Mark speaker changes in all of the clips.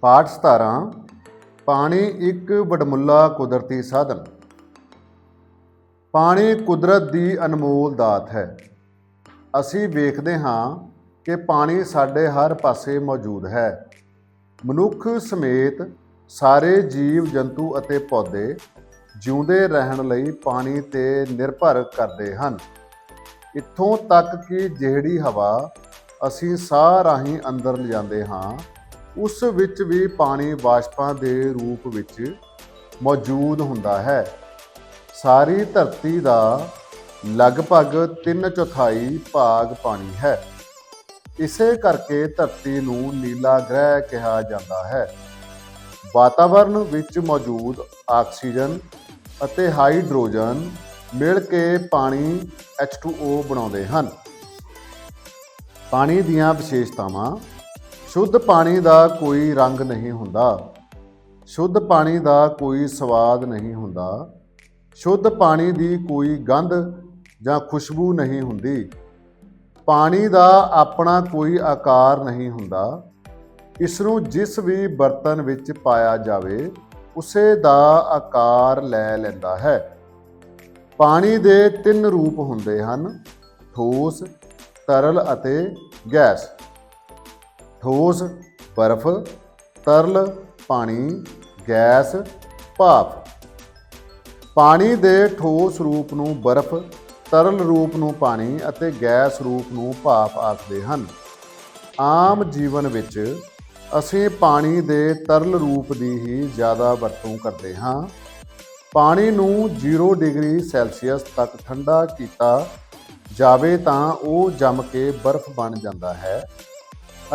Speaker 1: ਪਾਠ 17 ਪਾਣੀ ਇੱਕ ਵਡਮੁੱਲਾ ਕੁਦਰਤੀ ਸਾਧਨ। ਪਾਣੀ ਕੁਦਰਤ ਦੀ ਅਨਮੋਲ ਦਾਤ ਹੈ। ਅਸੀਂ ਵੇਖਦੇ ਹਾਂ ਕਿ ਪਾਣੀ ਸਾਡੇ ਹਰ ਪਾਸੇ ਮੌਜੂਦ ਹੈ। ਮਨੁੱਖ ਸਮੇਤ ਸਾਰੇ ਜੀਵ, ਜੰਤੂ ਅਤੇ ਪੌਦੇ ਜਿਉਂਦੇ ਰਹਿਣ ਲਈ ਪਾਣੀ ਤੇ ਨਿਰਭਰ ਕਰਦੇ ਹਨ। ਇੱਥੋਂ ਤੱਕ ਕਿ ਜਿਹੜੀ ਹਵਾ ਅਸੀਂ ਸਾਹ ਰਾਹੀਂ ਅੰਦਰ ਲਿਜਾਂਦੇ ਹਾਂ ਉਸ ਵਿੱਚ ਵੀ ਪਾਣੀ ਵਾਸ਼ਪਾਂ ਦੇ ਰੂਪ ਵਿੱਚ ਮੌਜੂਦ ਹੁੰਦਾ ਹੈ। ਸਾਰੀ ਧਰਤੀ ਦਾ ਲਗਭਗ 3 ਚੌਥਾਈ ਭਾਗ ਪਾਣੀ ਹੈ। ਇਸੇ ਕਰਕੇ ਧਰਤੀ ਨੂੰ ਨੀਲਾ ਗ੍ਰਹਿ ਕਿਹਾ ਜਾਂਦਾ ਹੈ। ਵਾਤਾਵਰਣ ਵਿੱਚ ਮੌਜੂਦ ਆਕਸੀਜਨ ਅਤੇ ਹਾਈਡਰੋਜਨ ਮਿਲ ਕੇ ਪਾਣੀ H2O ਬਣਾਉਂਦੇ ਹਨ। ਪਾਣੀ ਦੀਆਂ ਵਿਸ਼ੇਸ਼ਤਾਵਾਂ ਸ਼ੁੱਧ ਪਾਣੀ ਦਾ ਕੋਈ ਰੰਗ ਨਹੀਂ ਹੁੰਦਾ। ਸ਼ੁੱਧ ਪਾਣੀ ਦਾ ਕੋਈ ਸਵਾਦ ਨਹੀਂ ਹੁੰਦਾ। ਸ਼ੁੱਧ ਪਾਣੀ ਦੀ ਕੋਈ ਗੰਧ ਜਾਂ ਖੁਸ਼ਬੂ ਨਹੀਂ ਹੁੰਦੀ। ਪਾਣੀ ਦਾ ਆਪਣਾ ਕੋਈ ਆਕਾਰ ਨਹੀਂ ਹੁੰਦਾ। ਇਸ ਨੂੰ ਜਿਸ ਵੀ ਬਰਤਨ ਵਿੱਚ ਪਾਇਆ ਜਾਵੇ, ਉਸੇ ਦਾ ਆਕਾਰ ਲੈ ਲੈਂਦਾ ਹੈ। ਪਾਣੀ ਦੇ ਤਿੰਨ ਰੂਪ ਹੁੰਦੇ ਹਨ, ਠੋਸ, ਤਰਲ ਅਤੇ ਗੈਸ। ਠੋਸ, ਬਰਫ਼, ਤਰਲ, ਪਾਣੀ, ਗੈਸ ਭਾਪ ਪਾਣੀ ਦੇ ਠੋਸ ਰੂਪ ਨੂੰ ਬਰਫ਼, ਤਰਲ ਰੂਪ ਨੂੰ ਪਾਣੀ ਅਤੇ ਗੈਸ ਰੂਪ ਨੂੰ ਭਾਪ ਆਖਦੇ ਹਨ। ਆਮ ਜੀਵਨ ਵਿੱਚ ਅਸੀਂ ਪਾਣੀ ਦੇ ਤਰਲ ਰੂਪ ਦੀ ਹੀ ਜ਼ਿਆਦਾ ਵਰਤੋਂ ਕਰਦੇ ਹਾਂ। ਪਾਣੀ ਨੂੰ 0 ਡਿਗਰੀ ਸੈਲਸੀਅਸ ਤੱਕ ਠੰਡਾ ਕੀਤਾ ਜਾਵੇ ਤਾਂ ਉਹ ਜੰਮ ਕੇ ਬਰਫ਼ ਬਣ ਜਾਂਦਾ ਹੈ।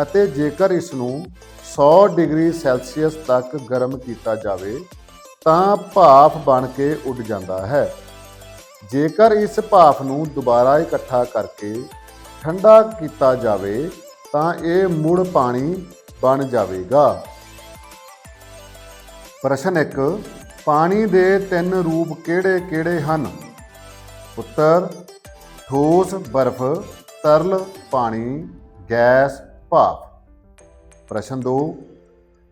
Speaker 1: ਅਤੇ ਜੇਕਰ ਇਸ ਨੂੰ 100 ਡਿਗਰੀ ਸੈਲਸੀਅਸ ਤੱਕ ਗਰਮ ਕੀਤਾ ਜਾਵੇ, ਤਾਂ ਭਾਫ਼ ਬਣ ਕੇ ਉੱਡ ਜਾਂਦਾ ਹੈ। ਜੇਕਰ ਇਸ ਭਾਫ਼ ਨੂੰ ਦੁਬਾਰਾ ਇਕੱਠਾ ਕਰਕੇ ਠੰਡਾ ਕੀਤਾ ਜਾਵੇ, ਤਾਂ ਇਹ ਮੁੜ ਪਾਣੀ ਬਣ ਜਾਵੇਗਾ। ਪ੍ਰਸ਼ਨ 1 ਪਾਣੀ ਦੇ ਤਿੰਨ ਰੂਪ ਕਿਹੜੇ-ਕਿਹੜੇ ਹਨ? ਉੱਤਰ, ਠੋਸ, ਬਰਫ਼, ਤਰਲ, ਪਾਣੀ, ਗੈਸ ਭਾਪ ਪ੍ਰਸ਼ਨ 2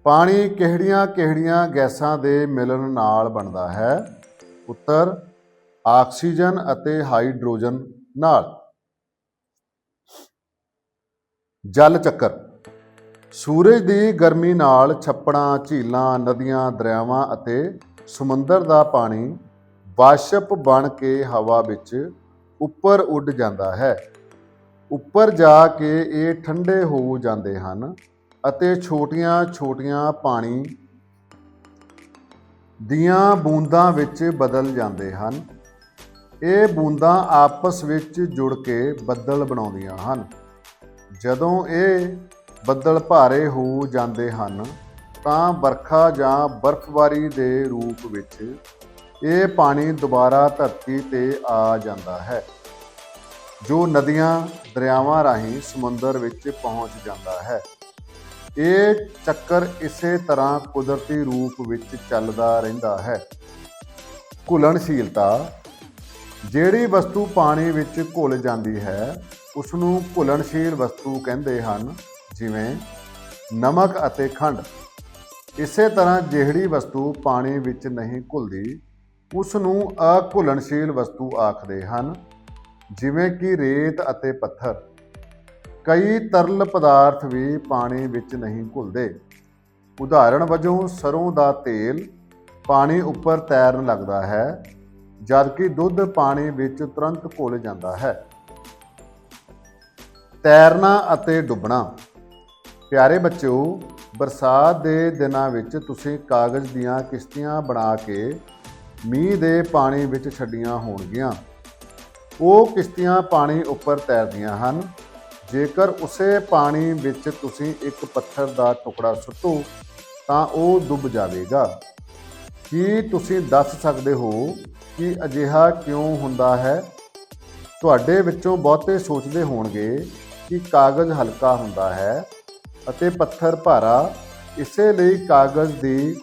Speaker 1: ਪਾਣੀ ਕਿਹੜੀਆਂ-ਕਿਹੜੀਆਂ ਗੈਸਾਂ ਦੇ ਮਿਲਣ ਨਾਲ ਬਣਦਾ ਹੈ? ਉੱਤਰ, ਆਕਸੀਜਨ ਅਤੇ ਹਾਈਡਰੋਜਨ ਨਾਲ। ਜਲ ਚੱਕਰ, ਸੂਰਜ ਦੀ ਗਰਮੀ ਨਾਲ ਛੱਪੜਾਂ, ਝੀਲਾਂ, ਨਦੀਆਂ, ਦਰਿਆਵਾਂ ਅਤੇ ਸਮੁੰਦਰ ਦਾ ਪਾਣੀ ਵਾਸ਼ਪ ਬਣ ਕੇ ਹਵਾ ਵਿੱਚ ਉੱਪਰ ਉੱਡ ਜਾਂਦਾ ਹੈ। ਉੱਪਰ ਜਾ ਕੇ ਇਹ ਠੰਡੇ ਹੋ ਜਾਂਦੇ ਹਨ ਅਤੇ ਛੋਟੀਆਂ-ਛੋਟੀਆਂ ਪਾਣੀ ਦੀਆਂ ਬੂੰਦਾਂ ਵਿੱਚ ਬਦਲ ਜਾਂਦੇ ਹਨ। ਇਹ ਬੂੰਦਾਂ ਆਪਸ ਵਿੱਚ ਜੁੜ ਕੇ ਬੱਦਲ ਬਣਾਉਂਦੀਆਂ ਹਨ। ਜਦੋਂ ਇਹ ਬੱਦਲ ਭਾਰੇ ਹੋ ਜਾਂਦੇ ਹਨ, ਤਾਂ ਵਰਖਾ ਜਾਂ ਬਰਫ਼ਬਾਰੀ ਦੇ ਰੂਪ ਵਿੱਚ ਇਹ ਪਾਣੀ ਦੁਬਾਰਾ ਧਰਤੀ ਤੇ ਆ ਜਾਂਦਾ ਹੈ। ਜੋ ਨਦੀਆਂ, ਦਰਿਆਵਾਂ ਰਾਹੀਂ ਸਮੁੰਦਰ ਵਿੱਚ ਪਹੁੰਚ ਜਾਂਦਾ ਹੈ। ਇਹ ਚੱਕਰ ਇਸੇ ਤਰ੍ਹਾਂ ਕੁਦਰਤੀ ਰੂਪ ਵਿੱਚ ਚੱਲਦਾ ਰਹਿੰਦਾ ਹੈ। ਘੁਲਣਸ਼ੀਲਤਾ, ਜਿਹੜੀ ਵਸਤੂ ਪਾਣੀ ਵਿੱਚ ਘੁਲ ਜਾਂਦੀ ਹੈ ਉਸ ਨੂੰ ਘੁਲਣਸ਼ੀਲ ਵਸਤੂ ਕਹਿੰਦੇ ਹਨ, ਜਿਵੇਂ ਨਮਕ ਅਤੇ ਖੰਡ। ਇਸੇ ਤਰ੍ਹਾਂ ਜਿਹੜੀ ਵਸਤੂ ਪਾਣੀ ਵਿੱਚ ਨਹੀਂ ਘੁਲਦੀ ਉਸ ਨੂੰ ਅਘੁਲਣਸ਼ੀਲ ਵਸਤੂ ਆਖਦੇ ਹਨ। ਜਿਵੇਂ ਕਿ ਰੇਤ ਅਤੇ ਪੱਥਰ। ਕਈ ਤਰਲ ਪਦਾਰਥ ਵੀ ਪਾਣੀ ਵਿੱਚ ਨਹੀਂ ਘੁਲਦੇ। ਉਦਾਹਰਣ ਵਜੋਂ ਸਰੋਂ ਦਾ ਤੇਲ ਪਾਣੀ ਉੱਪਰ ਤੈਰਨ ਲੱਗਦਾ ਹੈ, ਜਦਕਿ ਦੁੱਧ ਪਾਣੀ ਵਿੱਚ ਤੁਰੰਤ ਘੁਲ ਜਾਂਦਾ ਹੈ। ਤੈਰਨਾ ਅਤੇ ਡੁੱਬਣਾ। ਪਿਆਰੇ ਬੱਚਿਓ, ਬਰਸਾਤ ਦੇ ਦਿਨਾਂ ਵਿੱਚ ਤੁਸੀਂ ਕਾਗਜ਼ ਦੀਆਂ ਕਿਸ਼ਤੀਆਂ ਬਣਾ ਕੇ ਮੀਂਹ ਦੇ ਪਾਣੀ ਵਿੱਚ ਛੱਡੀਆਂ ਹੋਣਗੀਆਂ। ਉਹ ਕਿਸ਼ਤੀਆਂ ਪਾਣੀ ਉੱਪਰ ਤੈਰਦੀਆਂ ਹਨ। ਜੇਕਰ ਉਸੇ ਪਾਣੀ ਵਿੱਚ ਤੁਸੀਂ ਇੱਕ ਪੱਥਰ ਦਾ ਟੁਕੜਾ ਸੁੱਟੋ, ਤਾਂ ਉਹ ਡੁੱਬ ਜਾਵੇਗਾ। ਕੀ ਤੁਸੀਂ ਦੱਸ ਸਕਦੇ ਹੋ ਕਿ ਅਜਿਹਾ ਕਿਉਂ ਹੁੰਦਾ ਹੈ? ਤੁਹਾਡੇ ਵਿੱਚੋਂ ਬਹੁਤੇ ਸੋਚਦੇ ਹੋਣਗੇ ਕਿ ਕਾਗਜ਼ ਹਲਕਾ ਹੁੰਦਾ ਹੈ ਅਤੇ ਪੱਥਰ ਭਾਰਾ ਇਸੇ ਲਈ ਕਾਗਜ਼ ਦੀ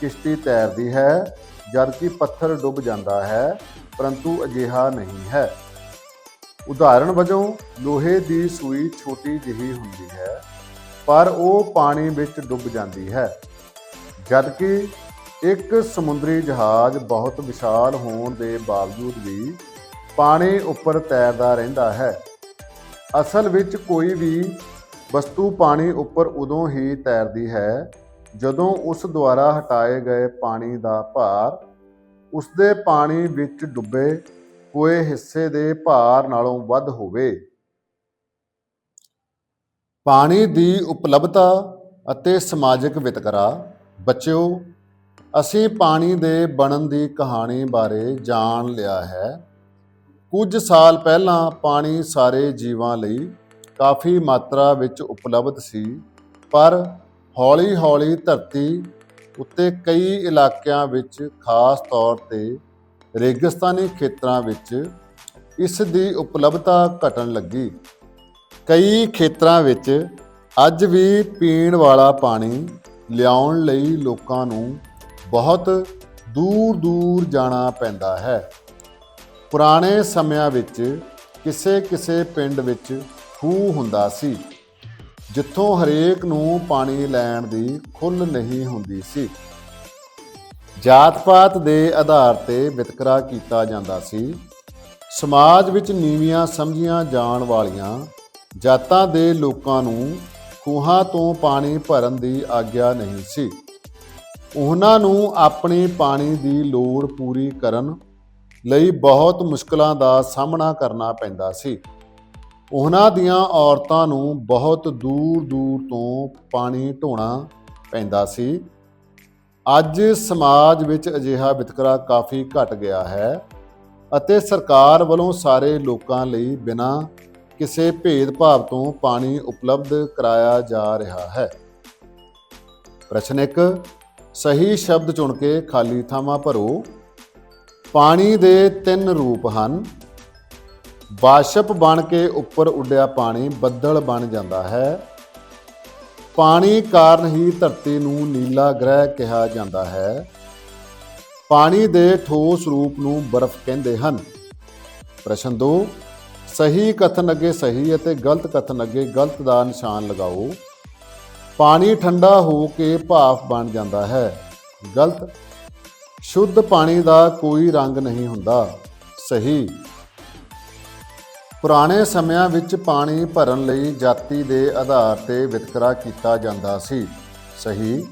Speaker 1: ਕਿਸ਼ਤੀ ਤੈਰਦੀ ਹੈ, ਜਦਕਿ ਪੱਥਰ ਡੁੱਬ ਜਾਂਦਾ ਹੈ। ਪਰੰਤੂ ਅਜਿਹਾ ਨਹੀਂ ਹੈ। ਉਦਾਹਰਣ ਵਜੋਂ, ਲੋਹੇ ਦੀ ਸੂਈ ਛੋਟੀ ਜਿਹੀ ਹੁੰਦੀ ਹੈ, ਪਰ ਉਹ ਪਾਣੀ ਵਿੱਚ ਡੁੱਬ ਜਾਂਦੀ ਹੈ। ਜਦਕਿ ਇੱਕ ਸਮੁੰਦਰੀ ਜਹਾਜ਼ ਬਹੁਤ ਵਿਸ਼ਾਲ ਹੋਣ ਦੇ ਬਾਵਜੂਦ ਵੀ ਪਾਣੀ ਉੱਪਰ ਤੈਰਦਾ ਰਹਿੰਦਾ ਹੈ। ਅਸਲ ਵਿੱਚ ਕੋਈ ਵੀ ਵਸਤੂ ਪਾਣੀ ਉੱਪਰ ਉਦੋਂ ਹੀ ਤੈਰਦੀ ਹੈ, ਜਦੋਂ ਉਸ ਦੁਆਰਾ ਹਟਾਏ ਗਏ ਪਾਣੀ ਦਾ ਭਾਰ ਉਸਦੇ ਪਾਣੀ ਵਿੱਚ ਡੁੱਬੇ ਹੋਏ ਹਿੱਸੇ ਦੇ ਭਾਰ ਨਾਲੋਂ ਵੱਧ ਹੋਵੇ। ਪਾਣੀ ਦੀ ਉਪਲਬਧਤਾ ਅਤੇ ਸਮਾਜਿਕ ਵਿਤਕਰਾ, ਬੱਚਿਓ, ਅਸੀਂ ਪਾਣੀ ਦੇ ਬਣਨ ਦੀ ਕਹਾਣੀ ਬਾਰੇ ਜਾਣ ਲਿਆ ਹੈ। ਕੁਝ ਸਾਲ ਪਹਿਲਾਂ ਪਾਣੀ ਸਾਰੇ ਜੀਵਾਂ ਲਈ ਕਾਫੀ ਮਾਤਰਾ ਵਿੱਚ ਉਪਲਬਧ ਸੀ, ਪਰ ਹੌਲੀ-ਹੌਲੀ ਧਰਤੀ ਉੱਤੇ ਕਈ ਇਲਾਕਿਆਂ ਵਿੱਚ ਖਾਸ ਤੌਰ ਤੇ ਰੇਗਿਸਤਾਨੀ ਖੇਤਰਾਂ ਵਿੱਚ ਇਸ ਦੀ ਉਪਲਬਧਤਾ ਘਟਣ ਲੱਗੀ। ਕਈ ਖੇਤਰਾਂ ਵਿੱਚ ਅੱਜ ਵੀ ਪੀਣ ਵਾਲਾ ਪਾਣੀ ਲਿਆਉਣ ਲਈ ਲੋਕਾਂ ਨੂੰ ਬਹੁਤ ਦੂਰ-ਦੂਰ ਜਾਣਾ ਪੈਂਦਾ ਹੈ। ਪੁਰਾਣੇ ਸਮਿਆਂ ਵਿੱਚ ਕਿਸੇ ਕਿਸੇ ਪਿੰਡ ਵਿੱਚ ਖੂਹ ਹੁੰਦਾ ਸੀ। ਜਿੱਥੋਂ ਹਰੇਕ ਨੂੰ ਪਾਣੀ ਲੈਣ ਦੀ ਖੁੱਲ੍ਹ ਨਹੀਂ ਹੁੰਦੀ ਸੀ। ਜਾਤ-ਪਾਤ ਦੇ ਆਧਾਰ ਤੇ ਵਿਤਕਰਾ ਕੀਤਾ ਜਾਂਦਾ ਸੀ। ਸਮਾਜ ਵਿੱਚ ਨੀਵੀਆਂ ਸਮਝੀਆਂ ਜਾਣ ਵਾਲੀਆਂ ਜਾਤਾਂ ਦੇ ਲੋਕਾਂ ਨੂੰ ਖੂਹਾਂ ਤੋਂ ਪਾਣੀ ਭਰਨ ਦੀ ਆਗਿਆ ਨਹੀਂ ਸੀ। ਉਹਨਾਂ ਨੂੰ ਆਪਣੇ ਪਾਣੀ ਦੀ ਲੋੜ ਪੂਰੀ ਕਰਨ ਲਈ ਬਹੁਤ ਮੁਸ਼ਕਲਾਂ ਦਾ ਸਾਹਮਣਾ ਕਰਨਾ ਪੈਂਦਾ ਸੀ। ਉਹਨਾਂ ਦੀਆਂ ਔਰਤਾਂ ਨੂੰ ਬਹੁਤ ਦੂਰ-ਦੂਰ ਤੋਂ ਪਾਣੀ ਢੋਣਾ ਪੈਂਦਾ ਸੀ। ਅੱਜ ਸਮਾਜ ਵਿੱਚ ਅਜਿਹਾ ਵਿਤਕਰਾ ਕਾਫੀ ਘਟ ਗਿਆ ਹੈ ਅਤੇ ਸਰਕਾਰ ਵੱਲੋਂ ਸਾਰੇ ਲੋਕਾਂ ਲਈ ਬਿਨਾਂ ਕਿਸੇ ਭੇਦਭਾਵ ਤੋਂ ਪਾਣੀ ਉਪਲਬਧ ਕਰਾਇਆ ਜਾ ਰਿਹਾ ਹੈ। ਪ੍ਰਸ਼ਨ 1 ਸਹੀ ਸ਼ਬਦ ਚੁਣ ਕੇ ਖਾਲੀ ਥਾਵਾਂ ਭਰੋ। ਪਾਣੀ ਦੇ ਤਿੰਨ ਰੂਪ ਹਨ। ਬਾਸ਼ਪ ਬਣ ਕੇ ਉੱਪਰ ਉੱਡਿਆ ਪਾਣੀ ਬੱਦਲ ਬਣ ਜਾਂਦਾ ਹੈ। ਪਾਣੀ ਕਾਰਨ ਹੀ ਧਰਤੀ ਨੂੰ ਨੀਲਾ ਗ੍ਰਹਿ ਕਿਹਾ ਜਾਂਦਾ ਹੈ। ਪਾਣੀ ਦੇ ਠੋਸ ਰੂਪ ਨੂੰ ਬਰਫ਼ ਕਹਿੰਦੇ ਹਨ। ਪ੍ਰਸ਼ਨ 2 ਸਹੀ ਕਥਨ ਅੱਗੇ ਸਹੀ ਅਤੇ ਗਲਤ ਕਥਨ ਅੱਗੇ ਗਲਤ ਦਾ ਨਿਸ਼ਾਨ ਲਗਾਓ। ਪਾਣੀ ਠੰਡਾ ਹੋ ਕੇ ਭਾਫ਼ ਬਣ ਜਾਂਦਾ ਹੈ। ਗਲਤ, ਸ਼ੁੱਧ ਪਾਣੀ ਦਾ ਕੋਈ ਰੰਗ ਨਹੀਂ ਹੁੰਦਾ। ਸਹੀ ਪੁਰਾਣੇ ਸਮਿਆਂ ਵਿੱਚ ਪਾਣੀ ਭਰਨ ਲਈ ਜਾਤੀ ਦੇ ਆਧਾਰ ਤੇ ਵਿਤਕਰਾ ਕੀਤਾ ਜਾਂਦਾ ਸੀ। ਸਹੀ?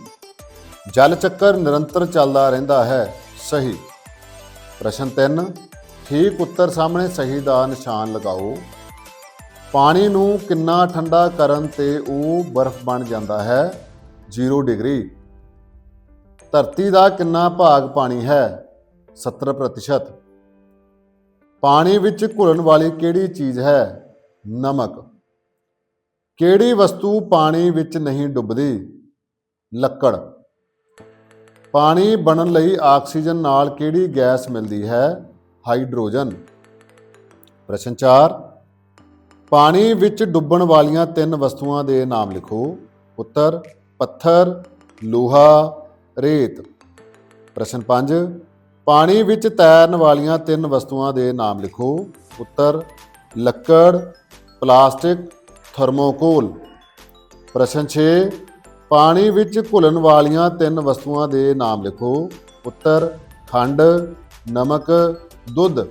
Speaker 1: ਜਲ ਚੱਕਰ ਨਿਰੰਤਰ ਚੱਲਦਾ ਰਹਿੰਦਾ ਹੈ। ਸਹੀ? ਪ੍ਰਸ਼ਨ 3 ਠੀਕ ਉੱਤਰ ਸਾਹਮਣੇ ਸਹੀ ਦਾ ਨਿਸ਼ਾਨ ਲਗਾਓ। ਪਾਣੀ ਨੂੰ ਕਿੰਨਾ ਠੰਡਾ ਕਰਨ ਤੇ ਉਹ ਬਰਫ਼ ਬਣ ਜਾਂਦਾ ਹੈ? 0 ਡਿਗਰੀ। ਧਰਤੀ ਦਾ ਕਿੰਨਾ ਭਾਗ ਪਾਣੀ ਹੈ? 70% ਪਾਣੀ ਵਿੱਚ ਘੁਲਣ ਵਾਲੀ ਕਿਹੜੀ ਚੀਜ਼ ਹੈ? ਨਮਕ। ਕਿਹੜੀ ਵਸਤੂ ਪਾਣੀ ਵਿੱਚ ਨਹੀਂ ਡੁੱਬਦੀ? ਲੱਕੜ। ਪਾਣੀ ਬਣਨ ਲਈ ਆਕਸੀਜਨ ਨਾਲ ਕਿਹੜੀ ਗੈਸ ਮਿਲਦੀ ਹੈ? ਹਾਈਡਰੋਜਨ। ਪ੍ਰਸ਼ਨ 4 ਪਾਣੀ ਵਿੱਚ ਡੁੱਬਣ ਵਾਲੀਆਂ ਤਿੰਨ ਵਸਤੂਆਂ ਦੇ ਨਾਮ ਲਿਖੋ। ਉੱਤਰ, ਪੱਥਰ, ਲੋਹਾ, ਰੇਤ। ਪ੍ਰਸ਼ਨ 5 ਪਾਣੀ ਵਿੱਚ ਤੈਰਨ ਵਾਲੀਆਂ ਤਿੰਨ ਵਸਤੂਆਂ ਦੇ ਨਾਮ ਲਿਖੋ। ਉੱਤਰ, ਲੱਕੜ, ਪਲਾਸਟਿਕ, ਥਰਮੋਕੋਲ। ਪ੍ਰਸ਼ਨ 6 ਪਾਣੀ ਵਿੱਚ ਘੁਲਣ ਵਾਲੀਆਂ ਤਿੰਨ ਵਸਤੂਆਂ ਦੇ ਨਾਮ ਲਿਖੋ। ਉੱਤਰ, ਖੰਡ, ਨਮਕ, ਦੁੱਧ।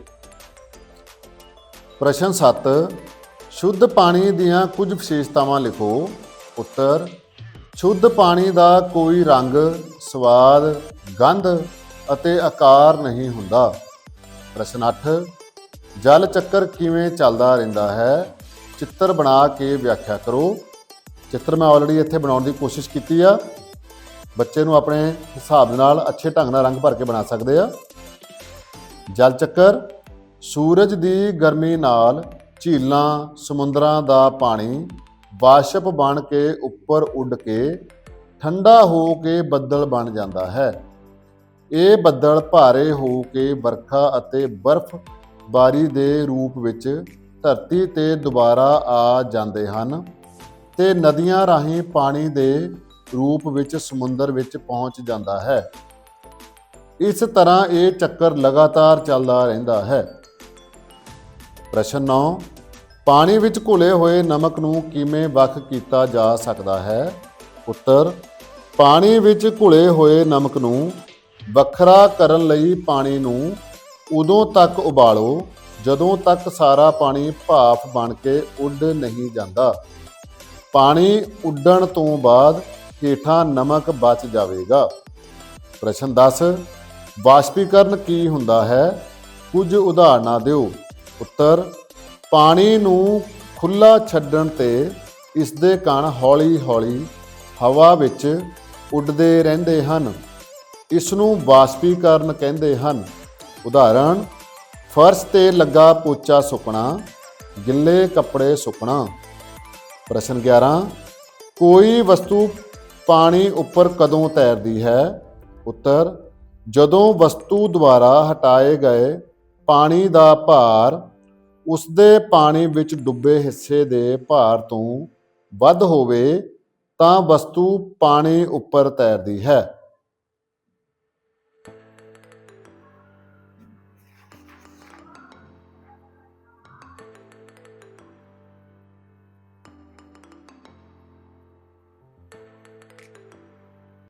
Speaker 1: ਪ੍ਰਸ਼ਨ 7 ਸ਼ੁੱਧ ਪਾਣੀ ਦੀਆਂ ਕੁਝ ਵਿਸ਼ੇਸ਼ਤਾਵਾਂ ਲਿਖੋ। ਉੱਤਰ, ਸ਼ੁੱਧ ਪਾਣੀ ਦਾ ਕੋਈ ਰੰਗ, ਸਵਾਦ, ਗੰਧ ਅਤੇ ਆਕਾਰ ਨਹੀਂ ਹੁੰਦਾ। ਪ੍ਰਸ਼ਨ 8 ਜਲ ਚੱਕਰ ਕਿਵੇਂ ਚੱਲਦਾ ਰਹਿੰਦਾ ਹੈ? ਚਿੱਤਰ ਬਣਾ ਕੇ ਵਿਆਖਿਆ ਕਰੋ। ਚਿੱਤਰ ਮੈਂ ਆਲਰੇਡੀ ਇੱਥੇ ਬਣਾਉਣ ਦੀ ਕੋਸ਼ਿਸ਼ ਕੀਤੀ ਆ। ਬੱਚੇ ਨੂੰ ਆਪਣੇ ਹਿਸਾਬ ਦੇ ਨਾਲ ਅੱਛੇ ਢੰਗ ਨਾਲ ਰੰਗ ਭਰ ਕੇ ਬਣਾ ਸਕਦੇ ਆ। ਜਲ ਚੱਕਰ, ਸੂਰਜ ਦੀ ਗਰਮੀ ਨਾਲ ਝੀਲਾਂ, ਸਮੁੰਦਰਾਂ ਦਾ ਪਾਣੀ ਵਾਸ਼ਪ ਬਣ ਕੇ ਉੱਪਰ ਉੱਡ ਕੇ ਠੰਡਾ ਹੋ ਕੇ ਬੱਦਲ ਬਣ ਜਾਂਦਾ ਹੈ। ਇਹ ਬੱਦਲ ਭਾਰੇ ਹੋ ਕੇ ਵਰਖਾ ਅਤੇ ਬਰਫ਼ ਬਾਰੀ ਦੇ ਰੂਪ ਵਿੱਚ ਧਰਤੀ ਤੇ ਦੁਬਾਰਾ ਆ ਜਾਂਦੇ ਹਨ ਤੇ ਨਦੀਆਂ ਰਾਹੀਂ ਪਾਣੀ ਦੇ ਰੂਪ ਵਿੱਚ ਸਮੁੰਦਰ ਵਿੱਚ ਪਹੁੰਚ ਜਾਂਦਾ ਹੈ। ਇਸ ਤਰ੍ਹਾਂ ਇਹ ਚੱਕਰ ਲਗਾਤਾਰ ਚੱਲਦਾ ਰਹਿੰਦਾ ਹੈ। ਪ੍ਰਸ਼ਨ 9 ਪਾਣੀ ਵਿੱਚ ਘੁਲੇ ਹੋਏ ਨਮਕ ਨੂੰ ਕਿਵੇਂ ਵੱਖ ਕੀਤਾ ਜਾ ਸਕਦਾ ਹੈ? ਉੱਤਰ, ਪਾਣੀ ਵਿੱਚ ਘੁਲੇ ਹੋਏ ਨਮਕ ਨੂੰ ਵੱਖਰਾ ਕਰਨ ਲਈ ਪਾਣੀ ਨੂੰ ਉਦੋਂ ਤੱਕ ਉਬਾਲੋ ਜਦੋਂ ਤੱਕ ਸਾਰਾ ਪਾਣੀ ਭਾਫ਼ ਬਣ ਕੇ ਉੱਡ ਨਹੀਂ ਜਾਂਦਾ। ਪਾਣੀ ਉੱਡਣ ਤੋਂ ਬਾਅਦ ਹੇਠਾਂ ਨਮਕ ਬਚ ਜਾਵੇਗਾ। ਪ੍ਰਸ਼ਨ 10 ਵਾਸ਼ਪੀਕਰਨ ਕੀ ਹੁੰਦਾ ਹੈ? ਕੁਝ ਉਦਾਹਰਨਾਂ ਦਿਓ। ਉੱਤਰ, ਪਾਣੀ ਨੂੰ ਖੁੱਲਾ ਛੱਡਣ ਤੇ ਇਸ ਦੇ ਕਣ ਹੌਲੀ-ਹੌਲੀ ਹਵਾ ਵਿੱਚ ਉੱਡਦੇ ਰਹਿੰਦੇ ਹਨ। ਇਸ ਨੂੰ ਵਾਸ਼ਪੀਕਰਨ ਕਹਿੰਦੇ ਹਨ। ਉਦਾਹਰਣ, ਫਰਸ਼ ਤੇ ਲੱਗਾ ਪੋਚਾ ਸੁੱਕਣਾ, ਗਿੱਲੇ ਕੱਪੜੇ ਸੁੱਕਣਾ। ਪ੍ਰਸ਼ਨ 11 ਕੋਈ ਵਸਤੂ ਪਾਣੀ ਉੱਪਰ ਕਦੋਂ ਤੈਰਦੀ ਹੈ? ਉੱਤਰ, ਜਦੋਂ ਵਸਤੂ ਦੁਆਰਾ ਹਟਾਏ ਗਏ ਪਾਣੀ ਦਾ ਭਾਰ ਉਸ ਦੇ ਪਾਣੀ ਵਿੱਚ ਡੁੱਬੇ ਹਿੱਸੇ ਦੇ ਭਾਰ ਤੋਂ ਵੱਧ ਹੋਵੇ ਤਾਂ ਵਸਤੂ ਪਾਣੀ ਉੱਪਰ ਤੈਰਦੀ ਹੈ।